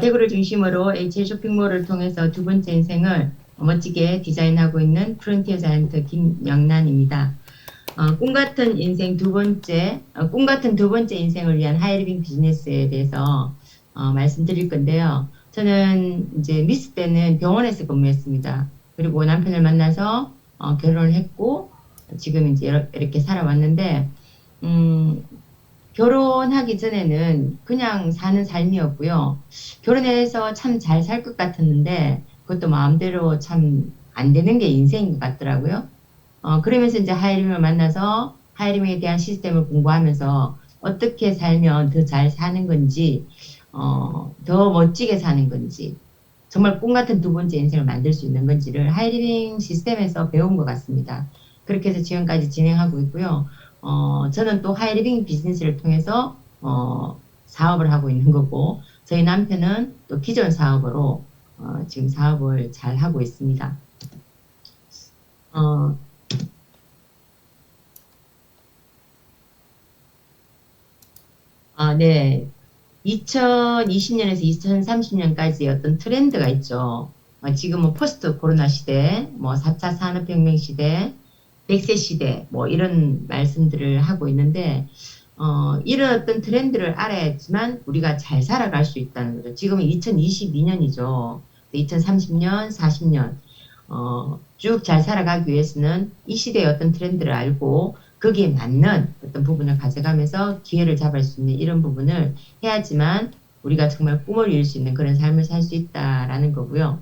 대구를 중심으로 HL 쇼핑몰을 통해서 두 번째 인생을 멋지게 디자인하고 있는 프론티어 자이언트 김영란입니다. 어, 꿈 같은 인생 두 번째, 어, 꿈 같은 두 번째 인생을 위한 하이리빙 비즈니스에 대해서 어, 말씀드릴 건데요. 저는 이제 미스 때는 병원에서 근무했습니다. 그리고 남편을 만나서 어, 결혼을 했고 지금 이제 이렇- 이렇게 살아왔는데 음, 결혼하기 전에는 그냥 사는 삶이었고요. 결혼해서 참 잘 살 것 같았는데 그것도 마음대로 참 안 되는 게 인생인 것 같더라고요. 어, 그러면서 이제 하이림을 만나서 하이림에 대한 시스템을 공부하면서 어떻게 살면 더 잘 사는 건지, 어, 더 멋지게 사는 건지, 정말 꿈 같은 두 번째 인생을 만들 수 있는 건지를 하이리빙 시스템에서 배운 것 같습니다. 그렇게 해서 지금까지 진행하고 있고요. 어, 저는 또 하이리빙 비즈니스를 통해서, 어, 사업을 하고 있는 거고, 저희 남편은 또 기존 사업으로, 어, 지금 사업을 잘 하고 있습니다. 어, 아, 네. 2020년에서 2030년까지 어떤 트렌드가 있죠. 어, 지금은 포스트 코로나 시대, 뭐 4차 산업혁명 시대, 100세 시대, 뭐 이런 말씀들을 하고 있는데, 어, 이런 어떤 트렌드를 알아야지만 우리가 잘 살아갈 수 있다는 거죠. 지금은 2022년이죠. 2030년, 40년, 어, 쭉 잘 살아가기 위해서는 이 시대의 어떤 트렌드를 알고 거기에 맞는 어떤 부분을 가져가면서 기회를 잡을 수 있는 이런 부분을 해야지만 우리가 정말 꿈을 이룰 수 있는 그런 삶을 살 수 있다라는 거고요.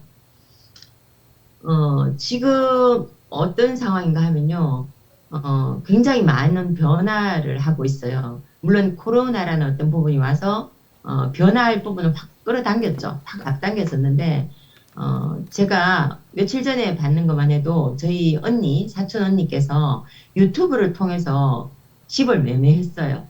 어, 지금 어떤 상황인가 하면요. 어, 굉장히 많은 변화를 하고 있어요. 물론 코로나라는 어떤 부분이 와서 어, 변화할 부분을 확 끌어당겼죠. 확 앞당겼었는데 어, 제가 며칠 전에 받는 것만 해도 저희 언니, 사촌 언니께서 유튜브를 통해서 집을 매매했어요.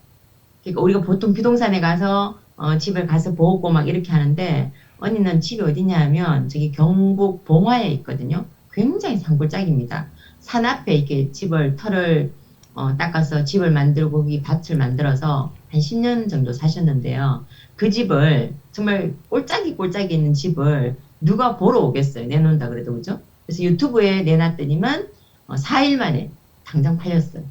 그러니까 우리가 보통 부동산에 가서 어, 집을 가서 보고 막 이렇게 하는데 언니는 집이 어디냐 하면 저기 경북 봉화에 있거든요. 굉장히 산골짜기입니다. 산 앞에 이렇게 집을 털을 어, 닦아서 집을 만들고 거기 밭을 만들어서 한 10년 정도 사셨는데요. 그 집을 정말 꼴짝이 꼴짝이 있는 집을 누가 보러 오겠어요. 내놓는다 그래도 그죠? 그래서 유튜브에 내놨더니만 어, 4일 만에 당장 팔렸어요.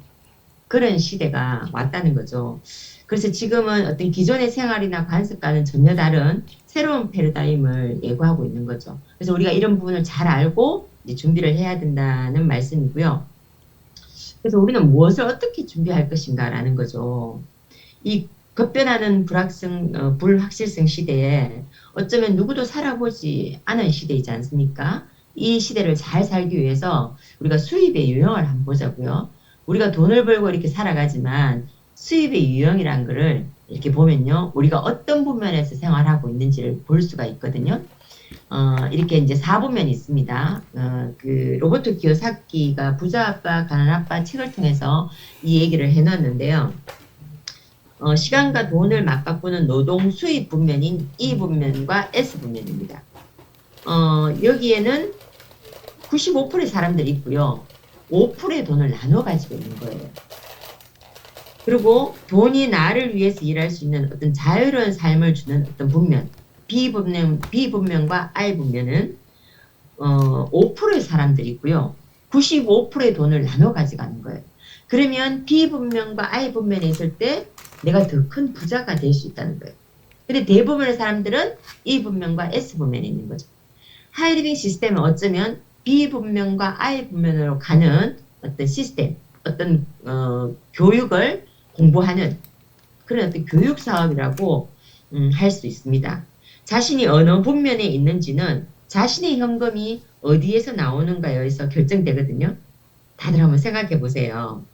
그런 시대가 왔다는 거죠. 그래서 지금은 어떤 기존의 생활이나 관습과는 전혀 다른 새로운 패러다임을 예고하고 있는 거죠. 그래서 우리가 이런 부분을 잘 알고 준비를 해야 된다는 말씀이고요. 그래서 우리는 무엇을 어떻게 준비할 것인가라는 거죠. 이 급변하는 불확성, 어, 불확실성 시대에 어쩌면 누구도 살아보지 않은 시대이지 않습니까? 이 시대를 잘 살기 위해서 우리가 수입의 유형을 한번 보자고요. 우리가 돈을 벌고 이렇게 살아가지만 수입의 유형이란 거를 이렇게 보면요. 우리가 어떤 부면에서 생활하고 있는지를 볼 수가 있거든요. 어, 이렇게 이제 4부면이 있습니다. 어, 그 로버트 기요사키가 부자 아빠, 가난 아빠 책을 통해서 이 얘기를 해놨는데요. 어, 시간과 돈을 맞바꾸는 노동 수입 분면인 E 분면과 S 분면입니다. 어, 여기에는 95%의 사람들이 있고요. 5%의 돈을 나눠 가지고 있는 거예요. 그리고 돈이 나를 위해서 일할 수 있는 어떤 자유로운 삶을 주는 어떤 분면, B 분면, B 분면과 I 분면은 어, 5%의 사람들이 있고요. 95%의 돈을 나눠 가져가는 거예요. 그러면 B 분면과 I 분면에 있을 때 내가 더 큰 부자가 될 수 있다는 거예요. 근데 대부분의 사람들은 E 분면과 S 분면에 있는 거죠. 하이리빙 시스템은 어쩌면 B 분면과 I 분면으로 가는 어떤 시스템, 어떤 어, 교육을 공부하는 그런 어떤 교육 사업이라고 음, 할 수 있습니다. 자신이 어느 분면에 있는지는 자신의 현금이 어디에서 나오는가에 의해서 결정되거든요. 다들 한번 생각해 보세요.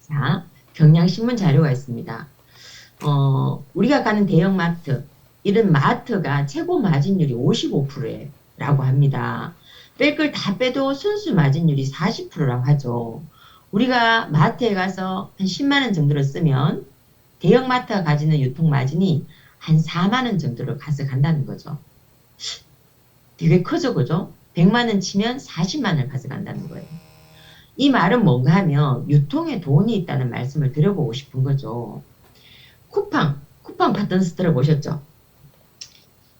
자, 경향신문 자료가 있습니다. 어, 우리가 가는 대형마트, 이런 마트가 최고 마진율이 55%라고 합니다. 뺄 걸 다 빼도 순수 마진율이 40%라고 하죠. 우리가 마트에 가서 한 10만원 정도를 쓰면 대형마트가 가지는 유통 마진이 한 4만 원 정도를 가져간다는 거죠. 되게 크죠, 그죠? 100만 원 치면 40만 원을 가져간다는 거예요. 이 말은 뭔가 하면 유통에 돈이 있다는 말씀을 드려보고 싶은 거죠. 쿠팡, 쿠팡 파턴스트를 보셨죠?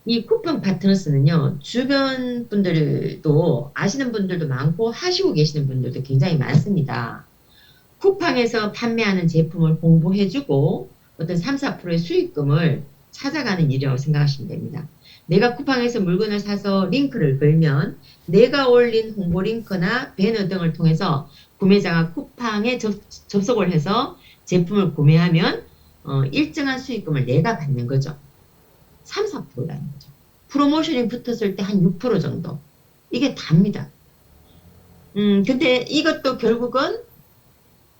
이 쿠팡 파트너스는요, 주변 분들도 아시는 분들도 많고 하시고 계시는 분들도 굉장히 많습니다. 쿠팡에서 판매하는 제품을 홍보해주고 어떤 3, 4%의 수익금을 찾아가는 일이라고 생각하시면 됩니다. 내가 쿠팡에서 물건을 사서 링크를 걸면 내가 올린 홍보 링크나 배너 등을 통해서 구매자가 쿠팡에 접, 접속을 해서 제품을 구매하면 어, 일정한 수익금을 내가 받는 거죠. 3, 4%라는 거죠. 프로모션이 붙었을 때 한 6% 정도. 이게 답니다. 음, 근데 이것도 결국은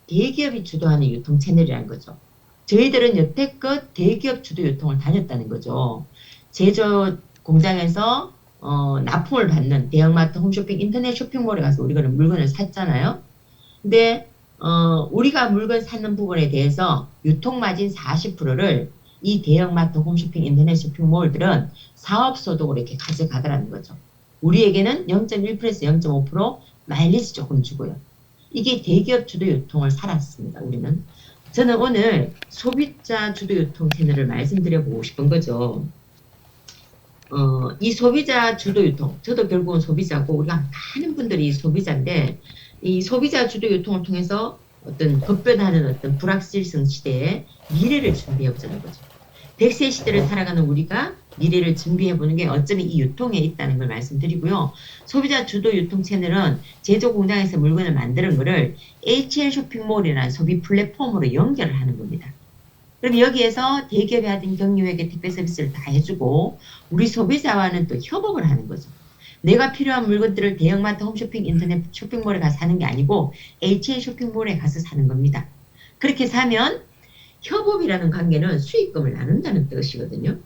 대기업이 주도하는 유통 채널이라는 거죠. 저희들은 여태껏 대기업 주도 유통을 다녔다는 거죠. 제조 공장에서 어, 납품을 받는 대형마트, 홈쇼핑, 인터넷 쇼핑몰에 가서 우리가 물건을 샀잖아요. 근데 어, 우리가 물건 사는 부분에 대해서 유통마진 40%를 이 대형마트, 홈쇼핑, 인터넷 쇼핑몰들은 사업소득으로 이렇게 가져가더라는 거죠. 우리에게는 0.1%에서 0.5% 마일리지 조금 주고요. 이게 대기업 주도 유통을 살았습니다. 우리는. 저는 오늘 소비자 주도 유통 채널을 말씀드려보고 싶은 거죠. 어, 이 소비자 주도 유통, 저도 결국은 소비자고, 우리가 많은 분들이 소비자인데, 이 소비자 주도 유통을 통해서 어떤 급변하는 어떤 불확실성 시대에 미래를 준비해보자는 거죠. 100세 시대를 살아가는 우리가 미래를 준비해보는 게 어쩌면 이 유통에 있다는 걸 말씀드리고요. 소비자 주도 유통 채널은 제조 공장에서 물건을 만드는 거를 HL 쇼핑몰이라는 소비 플랫폼으로 연결을 하는 겁니다. 그럼 여기에서 대기업이 하던 경유에게 택배 서비스를 다 해주고 우리 소비자와는 또 협업을 하는 거죠. 내가 필요한 물건들을 대형마트 홈쇼핑 인터넷 쇼핑몰에 가서 사는 게 아니고 HL 쇼핑몰에 가서 사는 겁니다. 그렇게 사면 협업이라는 관계는 수익금을 나눈다는 뜻이거든요.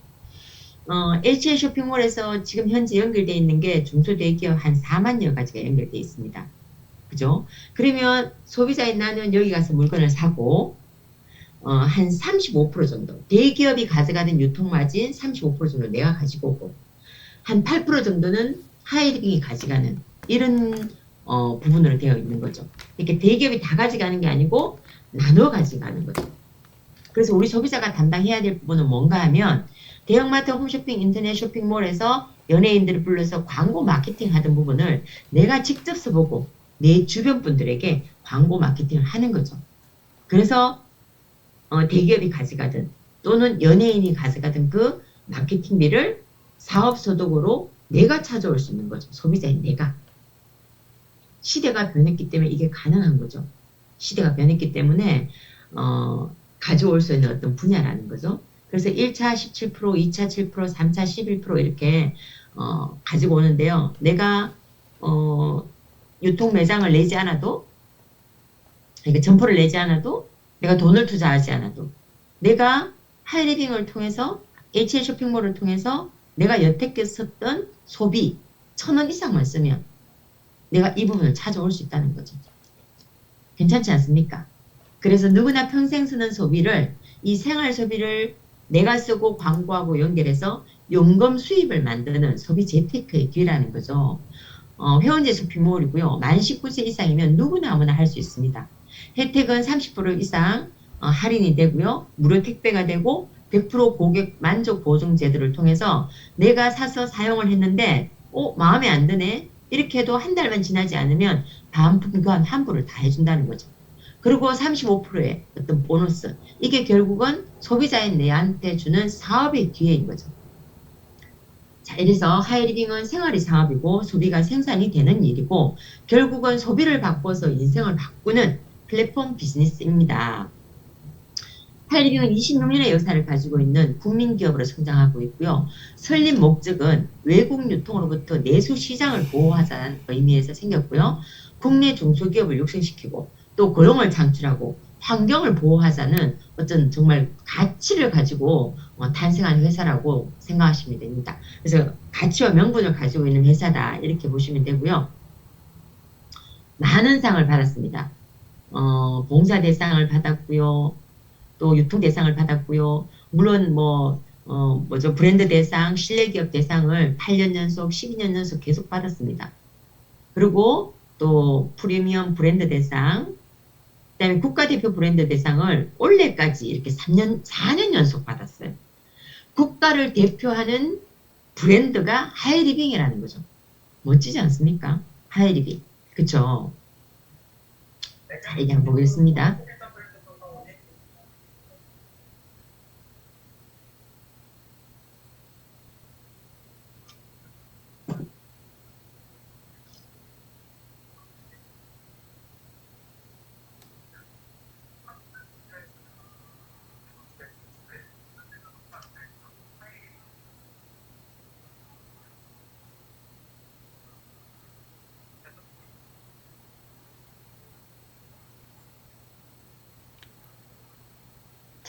어, HL 쇼핑몰에서 지금 현재 연결되어 있는 게 중소대기업 한 4만여 가지가 연결되어 있습니다. 그죠? 그러면 소비자인 나는 여기 가서 물건을 사고 어, 한 35% 정도 대기업이 가져가는 유통마진 35% 정도 내가 가지고 오고 한 8% 정도는 하이링이 가져가는 이런 어, 부분으로 되어 있는 거죠. 이렇게 대기업이 다 가져가는 게 아니고 나눠 가져가는 거죠. 그래서 우리 소비자가 담당해야 될 부분은 뭔가 하면 대형마트 홈쇼핑 인터넷 쇼핑몰에서 연예인들을 불러서 광고 마케팅 하던 부분을 내가 직접 써보고 내 주변 분들에게 광고 마케팅을 하는 거죠. 그래서 어, 대기업이 가져가든 또는 연예인이 가져가든 그 마케팅비를 사업소득으로 내가 찾아올 수 있는 거죠. 소비자인 내가. 시대가 변했기 때문에 이게 가능한 거죠. 시대가 변했기 때문에 어, 가져올 수 있는 어떤 분야라는 거죠. 그래서 1차 17%, 2차 7%, 3차 11% 이렇게 어, 가지고 오는데요. 내가 어, 유통 매장을 내지 않아도 그러니까 점포를 내지 않아도 내가 돈을 투자하지 않아도 내가 하이리빙을 통해서 HL 쇼핑몰을 통해서 내가 여태껏 썼던 소비 천 원 이상만 쓰면 내가 이 부분을 찾아올 수 있다는 거죠. 괜찮지 않습니까? 그래서 누구나 평생 쓰는 소비를 이 생활 소비를 내가 쓰고 광고하고 연결해서 용금 수입을 만드는 소비 재테크의 기회라는 거죠. 어, 회원제 쇼핑몰이고요. 만 19세 이상이면 누구나 아무나 할 수 있습니다. 혜택은 30% 이상 어, 할인이 되고요. 무료 택배가 되고 100% 고객 만족 보증 제도를 통해서 내가 사서 사용을 했는데 어 마음에 안 드네 이렇게 해도 한 달만 지나지 않으면 반품 교환 환불을 다 해준다는 거죠. 그리고 35%의 어떤 보너스 이게 결국은 소비자인 내한테 주는 사업의 기회인 거죠. 자, 이래서 하이리빙은 생활이 사업이고 소비가 생산이 되는 일이고 결국은 소비를 바꿔서 인생을 바꾸는 플랫폼 비즈니스입니다. 하이리빙은 26년의 역사를 가지고 있는 국민기업으로 성장하고 있고요. 설립 목적은 외국 유통으로부터 내수 시장을 보호하자는 의미에서 생겼고요. 국내 중소기업을 육성시키고 또 고용을 창출하고 환경을 보호하자는 어떤 정말 가치를 가지고 어, 탄생한 회사라고 생각하시면 됩니다. 그래서 가치와 명분을 가지고 있는 회사다 이렇게 보시면 되고요. 많은 상을 받았습니다. 어, 봉사 대상을 받았고요. 또 유통 대상을 받았고요. 물론 뭐 어, 뭐죠 브랜드 대상, 신뢰기업 대상을 8년 연속, 12년 연속 계속 받았습니다. 그리고 또 프리미엄 브랜드 대상, 그다음에 국가대표 브랜드 대상을 올해까지 이렇게 3년, 4년 연속 받았어요. 국가를 대표하는 브랜드가 하이리빙이라는 거죠. 멋지지 않습니까? 하이리빙. 그쵸? 자, 이제 한번 보겠습니다. 자,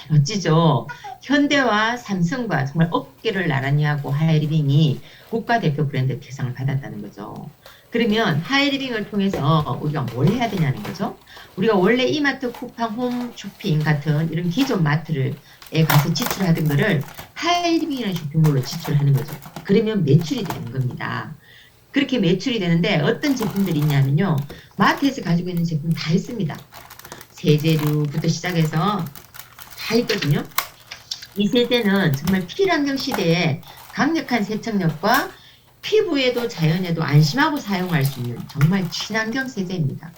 멋지죠? 현대와 삼성과 정말 어깨를 나란히 하고 하이리빙이 국가대표 브랜드 대상을 받았다는 거죠. 그러면 하이리빙을 통해서 우리가 뭘 해야 되냐는 거죠. 우리가 원래 이마트, 쿠팡, 홈 쇼핑 같은 이런 기존 마트를 에 가서 지출하던 거를 하이리빙이라는 쇼핑몰로 지출하는 거죠. 그러면 매출이 되는 겁니다. 그렇게 매출이 되는데 어떤 제품들이 있냐면요. 마트에서 가지고 있는 제품 다 있습니다. 세제류부터 시작해서 다 있거든요. 이 세제는 정말 필환경 시대에 강력한 세척력과 피부에도 자연에도 안심하고 사용할 수 있는 정말 친환경 세제입니다.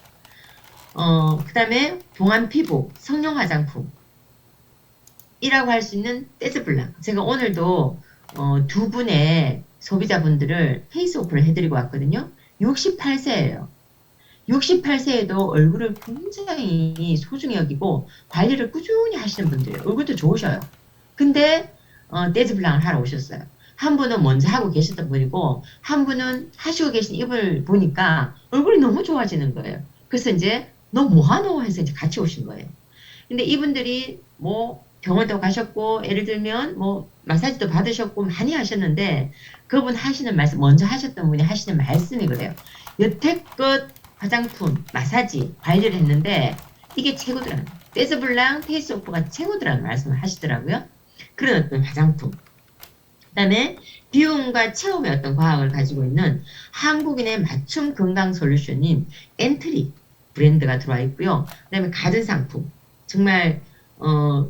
어, 그 다음에 동안 피부, 성형 화장품, 이라고 할 수 있는 떼즈블랑. 제가 오늘도 어, 두 분의 소비자분들을 페이스 오프를 해드리고 왔거든요. 68세예요. 68세에도 얼굴을 굉장히 소중히 여기고 관리를 꾸준히 하시는 분들이에요. 얼굴도 좋으셔요. 근데 어, 떼즈블랑을 하러 오셨어요. 한 분은 먼저 하고 계셨던 분이고 한 분은 하시고 계신 입을 보니까 얼굴이 너무 좋아지는 거예요. 그래서 이제 너 뭐하노 해서 이제 같이 오신 거예요. 근데 이분들이 뭐 병원도 가셨고 예를 들면 뭐 마사지도 받으셨고 많이 하셨는데 그분 하시는 말씀 먼저 하셨던 분이 하시는 말씀이 그래요. 여태껏 화장품, 마사지 관리를 했는데 이게 최고더라는 떼스블랑 페이스오프가 최고더라는 말씀을 하시더라고요. 그런 어떤 화장품. 그 다음에 비용과 체험의 어떤 과학을 가지고 있는 한국인의 맞춤 건강 솔루션인 엔트리 브랜드가 들어와 있고요. 그 다음에 가전 상품. 정말 어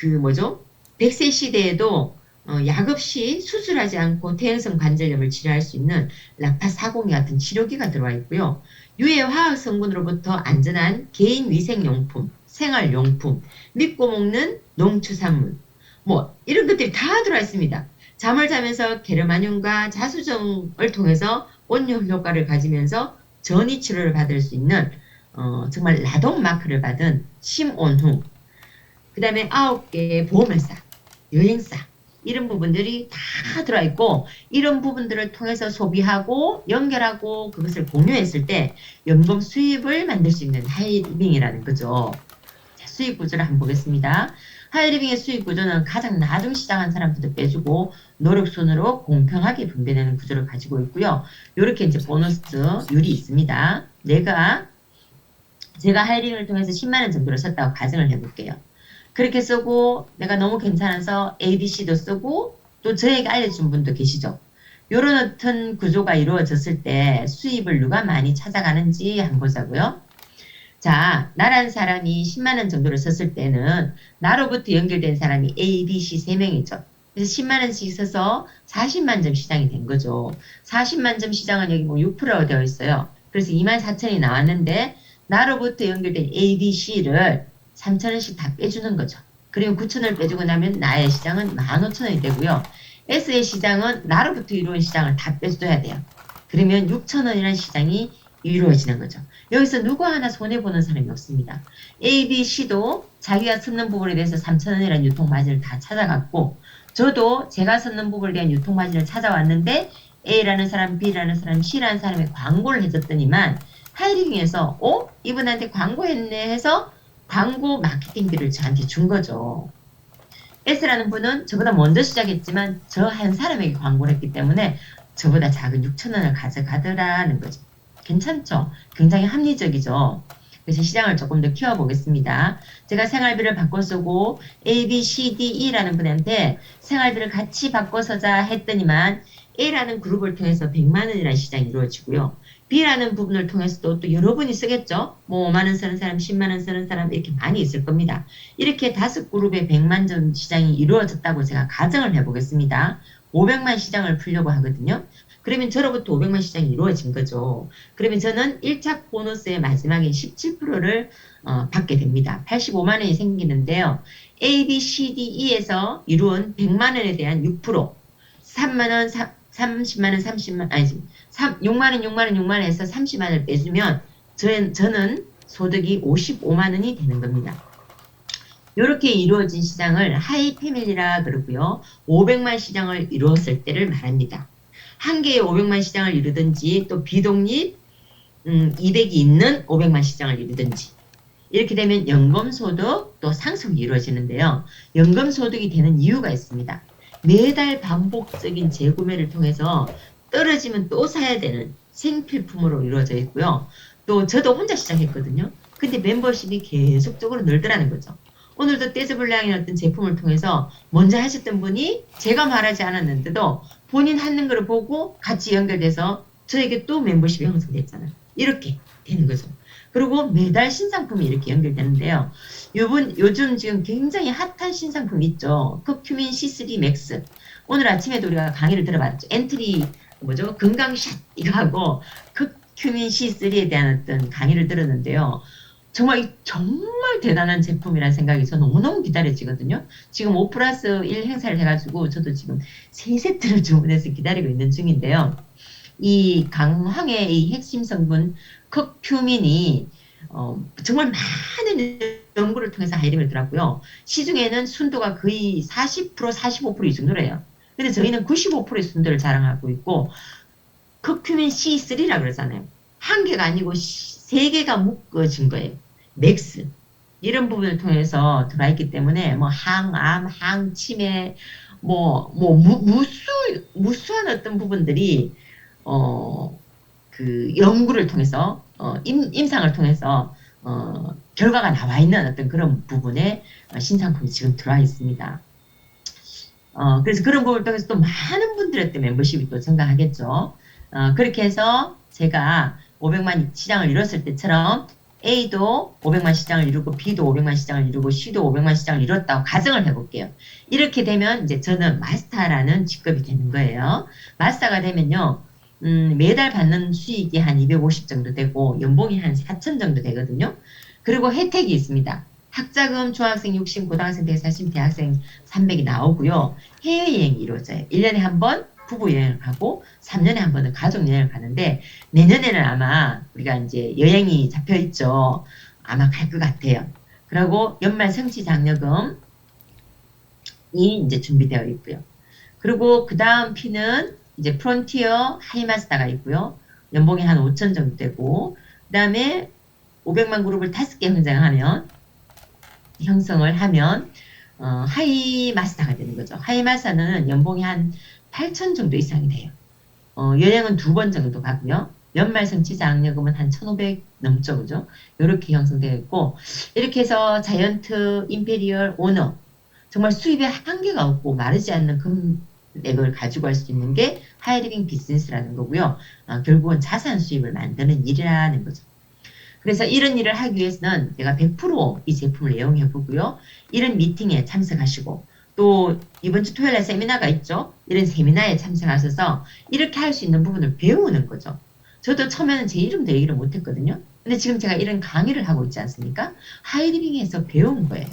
그 뭐죠? 100세 시대에도 어, 약 없이 수술하지 않고 퇴행성 관절염을 치료할 수 있는 라파사공이 같은 치료기가 들어와 있고요. 유해 화학 성분으로부터 안전한 개인 위생용품, 생활용품, 믿고 먹는 농축산물, 뭐 이런 것들이 다 들어와 있습니다. 잠을 자면서 게르마늄과 자수정을 통해서 온열 효과를 가지면서 전이 치료를 받을 수 있는 어, 정말 라동 마크를 받은 심온후 그 다음에 아홉 개의 보험회사, 여행사 이런 부분들이 다 들어있고 이런 부분들을 통해서 소비하고 연결하고 그것을 공유했을 때 연금 수입을 만들 수 있는 하이리빙이라는 거죠. 자, 수익 구조를 한번 보겠습니다. 하이리빙의 수익 구조는 가장 나중 시작한 사람들도 빼주고 노력순으로 공평하게 분배되는 구조를 가지고 있고요. 이렇게 이제 보너스 율이 있습니다. 내가 제가 하이리빙을 통해서 10만 원 정도를 썼다고 가정을 해볼게요. 그렇게 쓰고 내가 너무 괜찮아서 ABC도 쓰고 또 저에게 알려준 분도 계시죠. 요런 어떤 구조가 이루어졌을 때 수입을 누가 많이 찾아가는지 한번 보자고요. 자, 나란 사람이 10만 원 정도를 썼을 때는 나로부터 연결된 사람이 A, B, C 3명이죠. 그래서 10만 원씩 써서 40만 점 시장이 된 거죠. 40만 점 시장은 여기 뭐 6%가 되어 있어요. 그래서 2만 4천이 나왔는데 나로부터 연결된 A, B, C를 3천원씩 다 빼주는 거죠. 그리고 9천원을 빼주고 나면 나의 시장은 15,000원이 되고요. S의 시장은 나로부터 이루어진 시장을 다 빼줘야 돼요. 그러면 6천원이라는 시장이 이루어지는 거죠. 여기서 누구 하나 손해보는 사람이 없습니다. A, B, C도 자기가 쓰는 부분에 대해서 3천원이라는 유통마진을 다 찾아갔고 저도 제가 쓰는 부분에 대한 유통마진을 찾아왔는데 A라는 사람, B라는 사람, C라는 사람이 광고를 해줬더니만 하이링에서 어? 이분한테 광고했네 해서 광고 마케팅비를 저한테 준 거죠. S라는 분은 저보다 먼저 시작했지만 저 한 사람에게 광고를 했기 때문에 저보다 작은 6천 원을 가져가더라는 거죠. 괜찮죠? 굉장히 합리적이죠. 그래서 시장을 조금 더 키워보겠습니다. 제가 생활비를 바꿔 쓰고 A, B, C, D, E라는 분한테 생활비를 같이 바꿔 서자 했더니만 A라는 그룹을 통해서 100만 원이라는 시장이 이루어지고요. B라는 부분을 통해서도 또 여러분이 쓰겠죠. 뭐 5만 원 쓰는 사람, 10만 원 쓰는 사람 이렇게 많이 있을 겁니다. 이렇게 다섯 그룹의 100만 점 시장이 이루어졌다고 제가 가정을 해보겠습니다. 500만 시장을 풀려고 하거든요. 그러면 저로부터 500만 시장이 이루어진 거죠. 그러면 저는 1차 보너스의 마지막에 17%를 어, 받게 됩니다. 85만 원이 생기는데요. A, B, C, D, E에서 이루은 100만 원에 대한 6%, 3만 원, 30만 원, 30만 아니지, 3, 6만 원, 6만 원, 6만 원에서 30만 원을 빼주면 저, 저는 소득이 55만 원이 되는 겁니다. 이렇게 이루어진 시장을 하이 패밀리라 그러고요. 500만 시장을 이루었을 때를 말합니다. 한 개의 500만 시장을 이루든지 또 비독립 음, 200이 있는 500만 시장을 이루든지 이렇게 되면 연금소득 또 상속이 이루어지는데요. 연금소득이 되는 이유가 있습니다. 매달 반복적인 재구매를 통해서 떨어지면 또 사야 되는 생필품으로 이루어져 있고요. 또 저도 혼자 시작했거든요. 근데 멤버십이 계속적으로 늘더라는 거죠. 오늘도 떼즈블랑의 어떤 제품을 통해서 먼저 하셨던 분이 제가 말하지 않았는데도 본인 하는 걸 보고 같이 연결돼서 저에게 또 멤버십이 형성됐잖아요. 이렇게 되는 거죠. 그리고 매달 신상품이 이렇게 연결되는데요. 요번, 요즘 지금 굉장히 핫한 신상품 있죠. 커큐민 C3 맥스. 오늘 아침에도 우리가 강의를 들어봤죠. 엔트리, 뭐죠? 건강샷 이거 하고 커큐민 C3에 대한 어떤 강의를 들었는데요. 정말 정말 대단한 제품이라는 생각이 저 너무너무 기다려지거든요. 지금 5 플러스 1 행사를 해가지고 저도 지금 세 세트를 주문해서 기다리고 있는 중인데요. 이 강황의 이 핵심 성분 커큐민이 어, 정말 많은 연구를 통해서 하이림을 더라고요. 시중에는 순도가 거의 40% 45%이 정도래요. 근데 저희는 95%의 순도를 자랑하고 있고 커큐민 C3라 그러잖아요. 한 개가 아니고 세 개가 묶어진 거예요. 맥스. 이런 부분을 통해서 들어와 있기 때문에 뭐 항암, 항치매, 뭐, 뭐 무수, 무수한 어떤 부분들이 어, 그 연구를 통해서 어, 임, 임상을 통해서 어, 결과가 나와 있는 어떤 그런 부분에 신상품이 지금 들어와 있습니다. 어, 그래서 그런 부분을 통해서 또 많은 분들의 또 멤버십이 또 증가하겠죠. 어, 그렇게 해서 제가 500만 시장을 이뤘을 때처럼 A도 500만 시장을 이루고 B도 500만 시장을 이루고 C도 500만 시장을 이뤘다고 가정을 해볼게요. 이렇게 되면 이제 저는 마스터라는 직급이 되는 거예요. 마스터가 되면요. 음, 매달 받는 수익이 한 250 정도 되고 연봉이 한 4천 정도 되거든요. 그리고 혜택이 있습니다. 학자금 중학생 60, 고등학생 140, 대학생 300이 나오고요. 해외여행이 이루어져요. 1년에 한 번 부부 여행을 가고 3년에 한 번은 가족 여행을 가는데 내년에는 아마 우리가 이제 여행이 잡혀 있죠. 아마 갈 것 같아요. 그리고 연말 성취 장려금이 이제 준비되어 있고요. 그리고 그 다음 피는 이제 프론티어 하이마스터가 있고요. 연봉이 한 5천 정도 되고 그 다음에 500만 그룹을 5개 형성하면 형성을 하면 어, 하이마스터가 되는 거죠. 하이마스터는 연봉이 한 8천 정도 이상이 돼요. 어, 여행은 두 번 정도 가고요. 연말 성취자 악력금은 한 1,500 넘죠, 그죠? 이렇게 형성되어 있고 이렇게 해서 자이언트, 임페리얼, 오너 정말 수입에 한계가 없고 마르지 않는 금 액을 가지고 할 수 있는 게 하이리빙 비즈니스라는 거고요. 어, 결국은 자산 수입을 만드는 일이라는 거죠. 그래서 이런 일을 하기 위해서는 내가 100%이 제품을 이용해 보고요. 이런 미팅에 참석하시고 또 이번 주 토요일에 세미나가 있죠. 이런 세미나에 참석하셔서 이렇게 할 수 있는 부분을 배우는 거죠. 저도 처음에는 제 이름도 얘기를 못했거든요. 근데 지금 제가 이런 강의를 하고 있지 않습니까? 하이리빙에서 배운 거예요.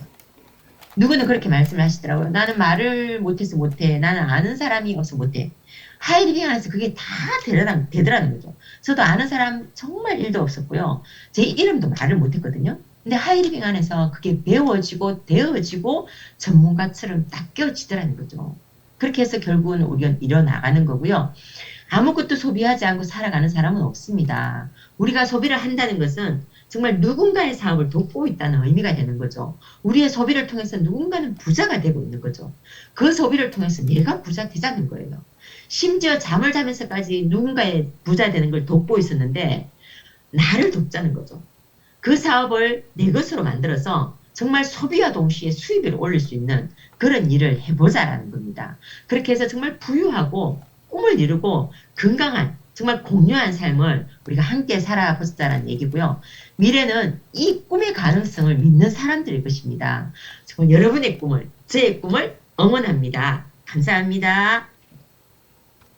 누구는 그렇게 말씀을 하시더라고요. 나는 말을 못해서 못해. 나는 아는 사람이 없어 못해. 하이리빙 안에서 그게 다 되더라, 되더라는 거죠. 저도 아는 사람 정말 일도 없었고요. 제 이름도 말을 못했거든요. 근데 하이리빙 안에서 그게 배워지고 되어지고 전문가처럼 딱 깨어지더라는 거죠. 그렇게 해서 결국은 우리가 일어나가는 거고요. 아무것도 소비하지 않고 살아가는 사람은 없습니다. 우리가 소비를 한다는 것은 정말 누군가의 사업을 돕고 있다는 의미가 되는 거죠. 우리의 소비를 통해서 누군가는 부자가 되고 있는 거죠. 그 소비를 통해서 내가 부자 되자는 거예요. 심지어 잠을 자면서까지 누군가의 부자 되는 걸 돕고 있었는데 나를 돕자는 거죠. 그 사업을 내 것으로 만들어서 정말 소비와 동시에 수입을 올릴 수 있는 그런 일을 해보자라는 겁니다. 그렇게 해서 정말 부유하고 꿈을 이루고 건강한 정말 공유한 삶을 우리가 함께 살아보자라는 얘기고요. 미래는 이 꿈의 가능성을 믿는 사람들일 것입니다. 정말 여러분의 꿈을, 저의 꿈을 응원합니다. 감사합니다.